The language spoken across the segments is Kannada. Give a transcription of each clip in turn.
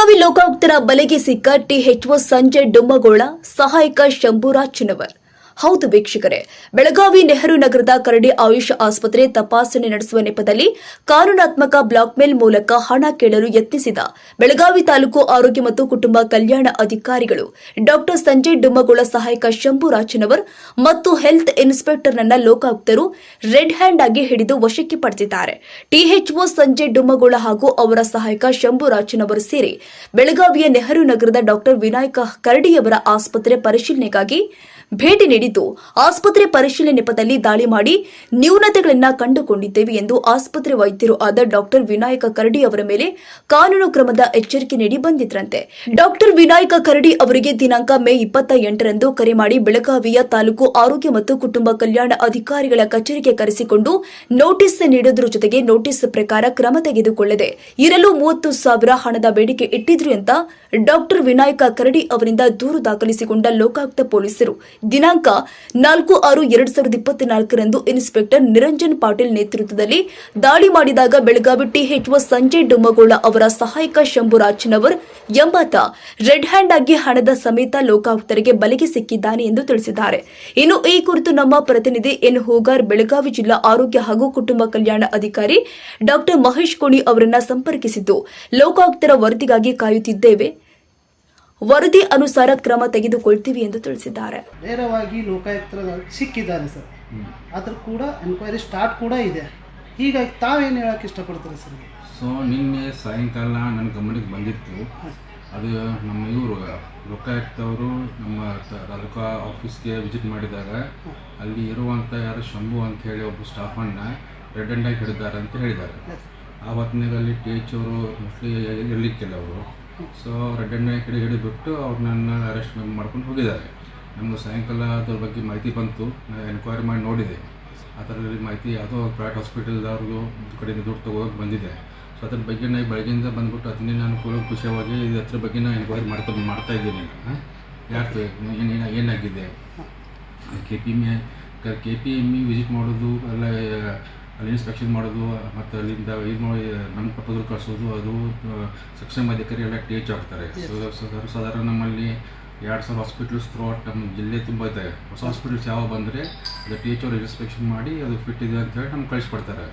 ಬೆಳಗಾವಿ ಲೋಕಾಯುಕ್ತರ ಬಲೆಗೆ ಸಿಕ್ಕ ಟಿಎಚ್ಒ ಸಂಜಯ್ ಡುಮ್ಮಗೋಳ ಸಹಾಯಕ ಶಂಭುರಾಜ್ ಹೌದು ವೀಕ್ಷಕರೇ, ಬೆಳಗಾವಿ ನೆಹರು ನಗರದ ಕರಡಿ ಆಯುಷ್ ಆಸ್ಪತ್ರೆ ತಪಾಸಣೆ ನಡೆಸುವ ನೆಪದಲ್ಲಿ ಕಾನೂನಾತ್ಮಕ ಬ್ಲಾಕ್ಮೇಲ್ ಮೂಲಕ ಹಣ ಕೇಳಲು ಯತ್ನಿಸಿದ ಬೆಳಗಾವಿ ತಾಲೂಕು ಆರೋಗ್ಯ ಮತ್ತು ಕುಟುಂಬ ಕಲ್ಯಾಣ ಅಧಿಕಾರಿಗಳು ಡಾಕ್ಟರ್ ಸಂಜಯ್ ಡುಮ್ಮಗೋಳ ಸಹಾಯಕ ಶಂಭುರಾಜನವರ್ ಮತ್ತು ಹೆಲ್ತ್ ಇನ್ಸ್ಪೆಕ್ಟರ್ನನ್ನ ಲೋಕಾಯುಕ್ತರು ರೆಡ್ ಹ್ಯಾಂಡ್ ಆಗಿ ಹಿಡಿದು ವಶಕ್ಕೆ ಪಡೆದಿದ್ದಾರೆ. ಟಿಎಚ್ಒ ಸಂಜಯ್ ಡುಮ್ಮಗೋಳ ಹಾಗೂ ಅವರ ಸಹಾಯಕ ಶಂಭುರಾಜನವರು ಸೇರಿ ಬೆಳಗಾವಿಯ ನೆಹರು ನಗರದ ಡಾಕ್ಟರ್ ವಿನಾಯಕ ಕರಡಿಯವರ ಆಸ್ಪತ್ರೆ ಪರಿಶೀಲನೆಗಾಗಿ ಭೇಟಿ ನೀಡಿದ್ದು ಆಸ್ಪತ್ರೆ ಪರಿಶೀಲನೆ ನೆಪದಲ್ಲಿ ದಾಳಿ ಮಾಡಿ ನ್ಯೂನತೆಗಳನ್ನ ಕಂಡುಕೊಂಡಿದ್ದೇವೆ ಎಂದು ಆಸ್ಪತ್ರೆ ವೈದ್ಯರು ಆದ ಡಾಕ್ಟರ್ ವಿನಾಯಕ ಕರಡಿ ಅವರ ಮೇಲೆ ಕಾನೂನು ಕ್ರಮದ ಎಚ್ಚರಿಕೆ ನೀಡಿ ಬಂದಿದ್ರಂತೆ ಡಾಕ್ಟರ್ ವಿನಾಯಕ ಕರಡಿ ಅವರಿಗೆ ದಿನಾಂಕ ಮೇ ಇಪ್ಪತ್ತ ಎಂಟರಂದು ಕರೆ ಮಾಡಿ ಬೆಳಗಾವಿಯ ತಾಲೂಕು ಆರೋಗ್ಯ ಮತ್ತು ಕುಟುಂಬ ಕಲ್ಯಾಣ ಅಧಿಕಾರಿಗಳ ಕಚೇರಿಗೆ ಕರೆಸಿಕೊಂಡು ನೋಟಿಸ್ ನೀಡುವುದರ ಜೊತೆಗೆ ನೋಟಿಸ್ ಪ್ರಕಾರ ಕ್ರಮ ತೆಗೆದುಕೊಳ್ಳದೆ ಇರಲು ಮೂವತ್ತು ಸಾವಿರ ಹಣದ ಬೇಡಿಕೆ ಇಟ್ಟಿದ್ರು ಅಂತ ಡಾಕ್ಟರ್ ವಿನಾಯಕ ಕರಡಿ ಅವರಿಂದ ದೂರು ದಾಖಲಿಸಿಕೊಂಡ ಲೋಕಾಯುಕ್ತ ಪೊಲೀಸರು ದಿನಾಂಕ ನಾಲ್ಕು ಆರು ಎರಡ್ ಸಾವಿರದ ಇಪ್ಪತ್ನಾಲ್ಕರಂದು ಇನ್ಸ್ಪೆಕ್ಟರ್ ನಿರಂಜನ್ ಪಾಟೀಲ್ ನೇತೃತ್ವದಲ್ಲಿ ದಾಳಿ ಮಾಡಿದಾಗ ಬೆಳಗಾವಿ ಟಿಎಚ್ಒ ಸಂಜಯ್ ಡುಮ್ಮಗೋಳ ಅವರ ಸಹಾಯಕ ಶಂಭುರಾಜ್ನವರ್ ಎಂಬಾತ ರೆಡ್ ಹ್ಯಾಂಡ್ ಆಗಿ ಹಣದ ಸಮೇತ ಲೋಕಾಯುಕ್ತರಿಗೆ ಬಲೆಗೆ ಸಿಕ್ಕಿದ್ದಾನೆ ಎಂದು ತಿಳಿಸಿದ್ದಾರೆ. ಇನ್ನು ಈ ಕುರಿತು ನಮ್ಮ ಪ್ರತಿನಿಧಿ ಎನ್ ಹೋಗಾರ್, ಬೆಳಗಾವಿ ಜಿಲ್ಲಾ ಆರೋಗ್ಯ ಹಾಗೂ ಕುಟುಂಬ ಕಲ್ಯಾಣ ಅಧಿಕಾರಿ ಡಾಕ್ಟರ್ ಮಹೇಶ್ ಕೋಣಿ ಅವರನ್ನ ಸಂಪರ್ಕಿಸಿದ್ದು, ಲೋಕಾಯುಕ್ತರ ವರದಿಗಾಗಿ ಕಾಯುತ್ತಿದ್ದೇವೆ. ವರದಿ ಅನುಸಾರ ಕ್ರಮ ತೆಗೆದುಕೊಳ್ತೀವಿ ಎಂದು ತಿಳಿಸಿದ್ದಾರೆ. ನೇರವಾಗಿ ಲೋಕಾಯುಕ್ತ ಸಿಕ್ಕಿದ್ದಾರೆ ಸರ್. ಅದ್ರ ಕೂಡ ಎನ್ಕ್ವೈರಿ ಸ್ಟಾರ್ಟ್ ಕೂಡ ಇದೆ. ಹೀಗಾಗಿ ತಾವೇನು ಹೇಳಕ್ಕೆ ಇಷ್ಟಪಡ್ತಾರೆ ಸರ್? ಸೊ ನಿನ್ನೆ ಸಾಯಂಕಾಲ ನನ್ನ ಗಮನಕ್ಕೆ ಬಂದಿತ್ತು. ಅದು ನಮ್ಮ ಇವರು ಲೋಕಾಯುಕ್ತವರು ನಮ್ಮ ತಾಲೂಕಾ ಆಫೀಸ್ಗೆ ವಿಸಿಟ್ ಮಾಡಿದಾಗ ಅಲ್ಲಿ ಇರುವಂಥ ಯಾರು ಶಂಭು ಅಂತ ಹೇಳಿ ಒಬ್ಬ ಸ್ಟಾಫನ್ನು ರೆಡ್ ಆಗಿ ಹಿಡಿದಾರೆ ಅಂತ ಹೇಳಿದ್ದಾರೆ. ಆ ಹೊತ್ತಿನಾಗ ಅಲ್ಲಿ ಟಿ ಎಚ್ ಅವರು ಮೋಸ್ಟ್ಲಿ ಇರಲಿಕ್ಕಿಲ್ಲ ಅವರು? ಸೊ ರೆಡ್ ಕಡೆ ಹಿಡಿದುಬಿಟ್ಟು ಹಿಡಿದ್ಬಿಟ್ಟು ನನ್ನ ಅರೆಸ್ಟ್ ಮಾಡ್ಕೊಂಡು ಹೋಗಿದ್ದಾರೆ. ನಮ್ಮ ಸಾಯಂಕಾಲ ಅದ್ರ ಬಗ್ಗೆ ಮಾಹಿತಿ ಬಂತು. ನಾನು ಎನ್ಕ್ವೈರಿ ಮಾಡಿ ನೋಡಿದೆ. ಅದರಲ್ಲಿ ಮಾಹಿತಿ ಯಾವುದೋ ಪ್ರೈವೇಟ್ ಹಾಸ್ಪಿಟಲ್ದವ್ರಿಗೂ ಕಡೆಯಿಂದ ದುಡ್ಡು ತಗೋಕೆ ಬಂದಿದೆ. ಸೊ ಅದ್ರ ಬಗ್ಗೆ ನಾನು ಬೆಳಗ್ಗೆಯಿಂದ ಬಂದುಬಿಟ್ಟು ಅದನ್ನೇ ನಾನು ಕೂಲಂಕುಷವಾಗಿ ಇದು ಅದ್ರ ಬಗ್ಗೆ ನಾನು ಎನ್ಕ್ವೈರಿ ಮಾಡ್ತಾ ಮಾಡ್ತಾ ಇದ್ದೀನಿ. ಯಾಕೆ ಏನೇನು ಏನಾಗಿದೆ? K P M K P M E visit ಮಾಡೋದು ಎಲ್ಲ ಅಲ್ಲಿ ಇನ್ಸ್ಪೆಕ್ಷನ್ ಮಾಡೋದು ಮತ್ತು ಅಲ್ಲಿಂದ ಇದು ಮಾಡಿ ನಮ್ಮ ಪಕ್ಕದಲ್ಲಿ ಕಳಿಸೋದು ಅದು ಸಕ್ಷಮ ಅಧಿಕಾರಿ ಎಲ್ಲ ಟಿ ಎಚ್ ಆಗ್ತಾರೆ ಸಾಧಾರಣ ನಮ್ಮಲ್ಲಿ ಎರಡು ಸಾವಿರ ಹಾಸ್ಪಿಟಲ್ಸ್ ಥ್ರೂಔಟ್ ನಮ್ಮ ಜಿಲ್ಲೆ ತುಂಬ ಇದೆ. ಹೊಸ ಹಾಸ್ಪಿಟಲ್ಸ್ ಯಾವ ಬಂದರೆ ಅದು ಟೀಚರ್ ಎಚ್ ಅವ್ರು ಇನ್ಸ್ಪೆಕ್ಷನ್ ಮಾಡಿ ಅದು ಫಿಟ್ ಇದೆ ಅಂತ ಹೇಳಿ ನಮ್ಗೆ ಕಳಿಸ್ಕೊಡ್ತಾರೆ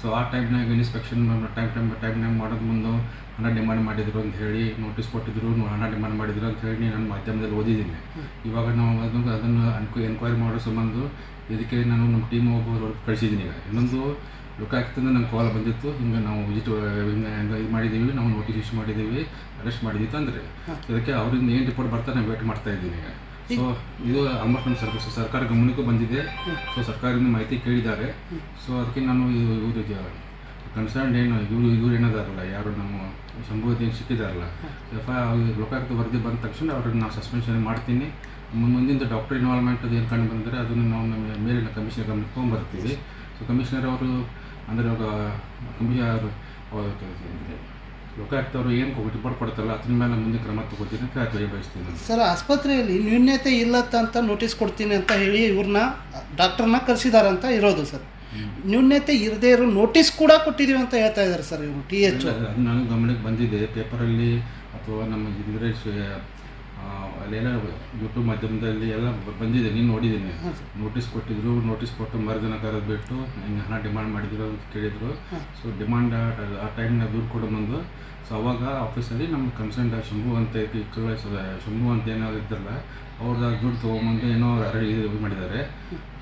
ಸೊ ಆ ಟೈಮ್ನಾಗ ಇನ್ಸ್ಪೆಕ್ಷನ್ ಟೈಮ್ ಟೈಮ್ ಟೈಮ್ನಾಗ ಮಾಡೋದು ಮುಂದೆ ಹಣ ಡಿಮಾಂಡ್ ಮಾಡಿದ್ರು ಅಂತ ಹೇಳಿ ನೋಟಿಸ್ ಕೊಟ್ಟಿದ್ರು ಹಣ ಡಿಮಾಂಡ್ ಮಾಡಿದ್ರು ಅಂತ ಹೇಳಿ ನಾನು ಮಾಧ್ಯಮದಲ್ಲಿ ಓದಿದ್ದೀನಿ. ಇವಾಗ ನಾವು ಅದನ್ನು ಅದನ್ನು ಅನ್ಕೊ ಎನ್ಕ್ವೈರಿ ಮಾಡೋ ಸಂಬಂಧ ಇದಕ್ಕೆ ನಾನು ನಮ್ಮ ಟೀಮ್ ಒಬ್ಬರು ಕಳಿಸಿದ್ದೀನಿ ಈಗ. ಇನ್ನೊಂದು ಲುಕಾಕ್ತಂದ್ರೆ ನಂಗೆ ಕಾಲ್ ಬಂದಿತ್ತು. ಹಿಂಗೆ ನಾವು ವಿಜಿಟ್ ಹಿಂಗೆ ಹಿಂಗೆ ಇದು ಮಾಡಿದ್ದೀವಿ ನಾವು ನೋಟಿಸ್ ಇಶ್ಯೂ ಮಾಡಿದ್ದೀವಿ ಅರೆಸ್ಟ್ ಮಾಡಿದ್ದೀವಿ ಅಂದರೆ ಇದಕ್ಕೆ ಅವರಿಂದ ಏನು ರಿಪೋರ್ಟ್ ಬರ್ತಾರೆ ನಾನು ವೇಟ್ ಮಾಡ್ತಾ ಇದ್ದೀನಿ ಈಗ. ಸೊ ಇದು ಆಲ್ಮೋಸ್ಟ್ ಸರ್ವಿಸ್ ಸರ್ಕಾರ ಗಮನಕ್ಕೂ ಬಂದಿದೆ. ಸೊ ಸರ್ಕಾರದಿಂದ ಮಾಹಿತಿ ಕೇಳಿದ್ದಾರೆ. ಸೊ ಅದಕ್ಕೆ ನಾನು ಇವರು ಕನ್ಸರ್ನ್ ಏನು ಇವರು ಇವ್ರು ಏನಾದಾರಲ್ಲ ಯಾರು ನಮ್ಮ ಸಂಭವತೆ ಏನು ಸಿಕ್ಕಿದಾರಲ್ಲ. ಎಫ್ ಐ ಲೋಕಾಯುಕ್ತ ವರದಿ ಬಂದ ತಕ್ಷಣ ಅವ್ರಿಗೆ ನಾನು ಸಸ್ಪೆನ್ಷನ್ ಮಾಡ್ತೀನಿ. ಮುಂದಿನ ಡಾಕ್ಟರ್ ಇನ್ವಾಲ್ವ್ಮೆಂಟ್ ಏನು ಕಂಡು ಬಂದರೆ ಅದನ್ನು ನಾವು ನಮ್ಮ ಮೇಲಿನ ಕಮಿಷನರ್ ಗಮನಕ್ಕೆ ತೊಗೊಂಡ್ಬರ್ತೀವಿ ಸೊ ಕಮಿಷನರ್ ಅವರು ಅಂದರೆ ಅವಾಗ ಕಮಿಷನರ್ ಲೋಕಾಯುಕ್ತ ಅವರು ಏನು ರಿಪೋರ್ಟ್ ಕೊಡ್ತಾರಲ್ಲ ಅದ್ರ ಮೇಲೆ ಮುಂದೆ ಕ್ರಮ ತಗೋತೀನಿ ಅಂತ ಬಯಸ್ತೀನಿ ಸರ್ ಆಸ್ಪತ್ರೆಯಲ್ಲಿ ನ್ಯೂನ್ಯತೆ ಇಲ್ಲತ್ತ ಅಂತ ನೋಟಿಸ್ ಕೊಡ್ತೀನಿ ಅಂತ ಹೇಳಿ ಇವ್ರನ್ನ ಡಾಕ್ಟರ್ನ ಕರೆಸಿದಾರಂತ ಇರೋದು ಸರ್. ನ್ಯೂನ್ಯತೆ ಇರದೇ ಇರೋ ನೋಟಿಸ್ ಕೂಡ ಕೊಟ್ಟಿದ್ದೀವಿ ಅಂತ ಹೇಳ್ತಾ ಇದ್ದಾರೆ ಸರ್ ಇವರು ಟಿ ಎಚ್ ಅದು ನನಗೆ ಗಮನಕ್ಕೆ ಬಂದಿದೆ. ಪೇಪರಲ್ಲಿ ಅಥವಾ ನಮ್ಮ ಇದ್ರೆ ಅಲ್ಲೆಲ್ಲ ಯೂಟ್ಯೂಬ್ ಮಾಧ್ಯಮದಲ್ಲಿ ಎಲ್ಲ ಬಂದಿದೆ ನೀನು ನೋಡಿದ್ದೀನಿ ನೋಟಿಸ್ ಕೊಟ್ಟಿದ್ರು ನೋಟಿಸ್ ಕೊಟ್ಟು ಮರುದಿನ ಕರೆದು ಬಿಟ್ಟು ಹಿಂಗೆ ಹಣ ಡಿಮಾಂಡ್ ಮಾಡಿದ್ರು ಅಂತ ಕೇಳಿದರು. ಸೊ ಡಿಮಾಂಡ್ ಆ ಟೈಮ್ನ ದುಡ್ಡು ಕೊಡೋ ಬಂದು. ಸೊ ಅವಾಗ ಆಫೀಸಲ್ಲಿ ನಮ್ಮ ಕನ್ಸರ್ನ್ ಶಂಭು ಅಂತ ಐತಿ ಶಂಭು ಅಂತ ಏನಾದ್ರು ಇದ್ದಲ್ಲ ಅವ್ರದ್ದು ದುಡ್ಡು ತೊಗೊಂಬಂದು ಏನೋ ಇದು ಮಾಡಿದ್ದಾರೆ.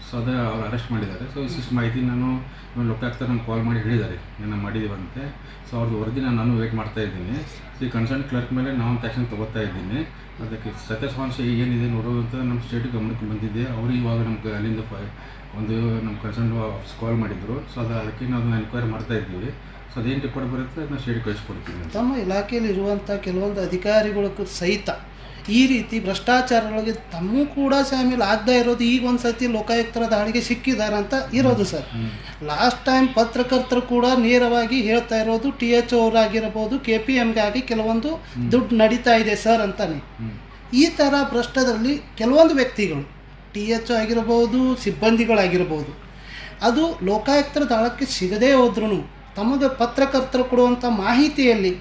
ಸೊ ಅದೇ ಅವ್ರು ಅರೆಸ್ಟ್ ಮಾಡಿದ್ದಾರೆ. ಸೊ ಇಷ್ಟು ಮಾಹಿತಿ ನಾನು ಲೊಕ್ಕ ಲೋಕಾಯುಕ್ತ ನಾನು ಕಾಲ್ ಮಾಡಿ ಹೇಳಿದ್ದಾರೆ. ಏನೋ ಮಾಡಿದ್ದೀವಂತೆ ಸೊ ಅವ್ರದ್ದು ವರದಿ ನಾನು ನಾನು ವೇಟ್ ಮಾಡ್ತಾ ಇದ್ದೀನಿ. ಈ ಕನ್ಸರ್ನ್ ಕ್ಲರ್ಕ್ ಮೇಲೆ ನಾವು ಆ್ಯಕ್ಷನ್ ತೊಗೋತಾ ಇದ್ದೀನಿ. ಅದಕ್ಕೆ ಸತ್ಯಸ್ವಾಂಶ ಏನಿದೆ ನೋಡೋದಂತ ನಮ್ಮ ಸ್ಟೇಟ್ ಗಮನಕ್ಕೆ ಬಂದಿದೆ. ಅವರು ಇವಾಗ ನಮ್ಗೆ ಅಲ್ಲಿಂದ ಒಂದು ನಮ್ಮ ಕನ್ಸರ್ನ್ ಆಫೀಸ್ ಕಾಲ್ ಮಾಡಿದ್ರು. ಸೊ ಅದು ಅದಕ್ಕೆ ನಾವು ಎನ್ಕ್ವೈರಿ ಮಾಡ್ತಾ ಇದ್ದೀವಿ. ಸೊ ಅದೇನು ರಿಪೋರ್ಟ್ ಬರುತ್ತೆ ನಾವು ಸ್ಟೇಟ್ ಕಳಿಸ್ಕೊಡ್ತೀವಿ ಅಂತ. ತಮ್ಮ ಇಲಾಖೆಯಲ್ಲಿ ಇರುವಂಥ ಕೆಲವೊಂದು ಅಧಿಕಾರಿಗಳಿಗೂ ಸಹಿತ ಈ ರೀತಿ ಭ್ರಷ್ಟಾಚಾರದೊಳಗೆ ತಮ್ಮೂ ಕೂಡ ಶಾಮೀಲ್ ಆಗದೇ ಇರೋದು ಈಗ ಒಂದು ಸತಿ ಲೋಕಾಯುಕ್ತರ ದಾಳಿಗೆ ಸಿಕ್ಕಿದ್ದಾರೆ ಅಂತ ಇರೋದು ಸರ್. ಲಾಸ್ಟ್ ಟೈಮ್ ಪತ್ರಕರ್ತರು ಕೂಡ ನೇರವಾಗಿ ಹೇಳ್ತಾ ಇರೋದು ಟಿ ಎಚ್ ಅವರಾಗಿರ್ಬೋದು ಕೆ ಪಿ ಎಮ್ಗಾಗಿ ಕೆಲವೊಂದು ದುಡ್ಡು ನಡೀತಾ ಇದೆ ಸರ್ ಅಂತಾನೆ. ಈ ಥರ ಭ್ರಷ್ಟದಲ್ಲಿ ಕೆಲವೊಂದು ವ್ಯಕ್ತಿಗಳು ಟಿ ಎಚ್ ಆಗಿರ್ಬೋದು ಸಿಬ್ಬಂದಿಗಳಾಗಿರ್ಬೋದು ಅದು ಲೋಕಾಯುಕ್ತರ ದಾಳಕ್ಕೆ ಸಿಗದೇ ಹೋದ್ರೂ ತಮಗೆ ಪತ್ರಕರ್ತರು ಕೊಡುವಂಥ ಮಾಹಿತಿಯಲ್ಲಿ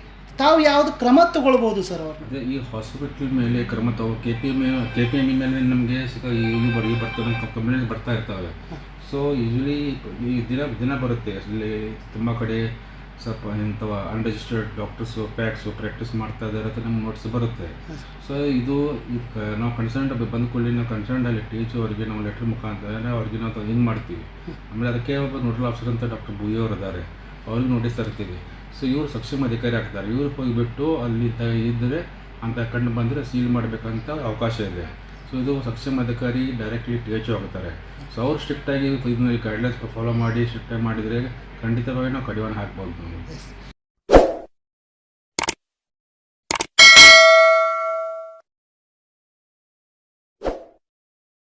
ತಾವು ಯಾವುದು ಕ್ರಮ ತಗೊಳ್ಬೋದು ಸರ್ ಅದೇ ಈ ಹಾಸ್ಪಿಟ್ಲ್ ಮೇಲೆ ಕ್ರಮ ತಗೋ K P M K P M ಮೇಲೆ ನಮಗೆ ಇದು ಬರೀ ಬರ್ತವೆ ಕಂಪ್ಲೇಂಟ್ ಬರ್ತಾ ಇರ್ತವೆ. ಸೊ ಯೂಶ್ವಲಿ ಈ ದಿನ ದಿನ ಬರುತ್ತೆ. ಅಲ್ಲಿ ತುಂಬ ಕಡೆ ಸ್ವಲ್ಪ ಇಂಥವ ಅನ್ರಿಜಿಸ್ಟರ್ಡ್ ಡಾಕ್ಟರ್ಸು ಪ್ಯಾಕ್ಸು ಪ್ರಾಕ್ಟೀಸ್ ಮಾಡ್ತಾ ಇದ್ದಾರೆ ಅಂತ ನಮ್ಗೆ ನೋಟ್ಸ್ ಬರುತ್ತೆ. ಸೊ ಇದು ನಾವು ಕನ್ಸರ್ನ್ ಬಂದ್ಕೊಳ್ಳಿ ನಾವು ಕನ್ಸರ್ನ್ ಅಲ್ಲಿ ಟೀಚ್ ಅವರಿಗೆ ನಾವು ಲೆಟ್ರ್ ಮುಖಾಂತರ ಅವ್ರಿಗೆ ನಾವು ಹಿಂಗೆ ಮಾಡ್ತೀವಿ? ಆಮೇಲೆ ಅದಕ್ಕೆ ಒಬ್ಬ ನೋಡಲ್ ಆಫೀಸರ್ ಅಂತ ಡಾಕ್ಟರ್ ಅವರು ಇದ್ದಾರೆ ಅವ್ರಿಗೆ ನೋಟಿಸ್ ತರ್ತೀವಿ. ಸೊ ಇವರು ಸಕ್ಷಮ ಅಧಿಕಾರಿ ಆಗ್ತಾರೆ. ಇವ್ರು ಹೋಗಿಬಿಟ್ಟು ಅಲ್ಲಿ ಇದ್ದರೆ ಅಂತ ಕಂಡು ಬಂದರೆ ಸೀಲ್ ಮಾಡಬೇಕಂತ ಅವಕಾಶ ಇದೆ. ಸೊ ಇದು ಸಕ್ಷಮ ಅಧಿಕಾರಿ ಡೈರೆಕ್ಟ್ಲಿ ಟಿ ಎಚ್ ಆಗ್ತಾರೆ. ಸೊ ಅವ್ರು ಸ್ಟ್ರಿಕ್ಟಾಗಿ ಗೈಡ್ಲೈನ್ಸ್ ಫಾಲೋ ಮಾಡಿ, ಸ್ಟ್ರಿಕ್ಟಾಗಿ ಮಾಡಿದರೆ ಖಂಡಿತವಾಗಿ ನಾವು ಕಡಿವಾಣ ಹಾಕ್ಬೋದು.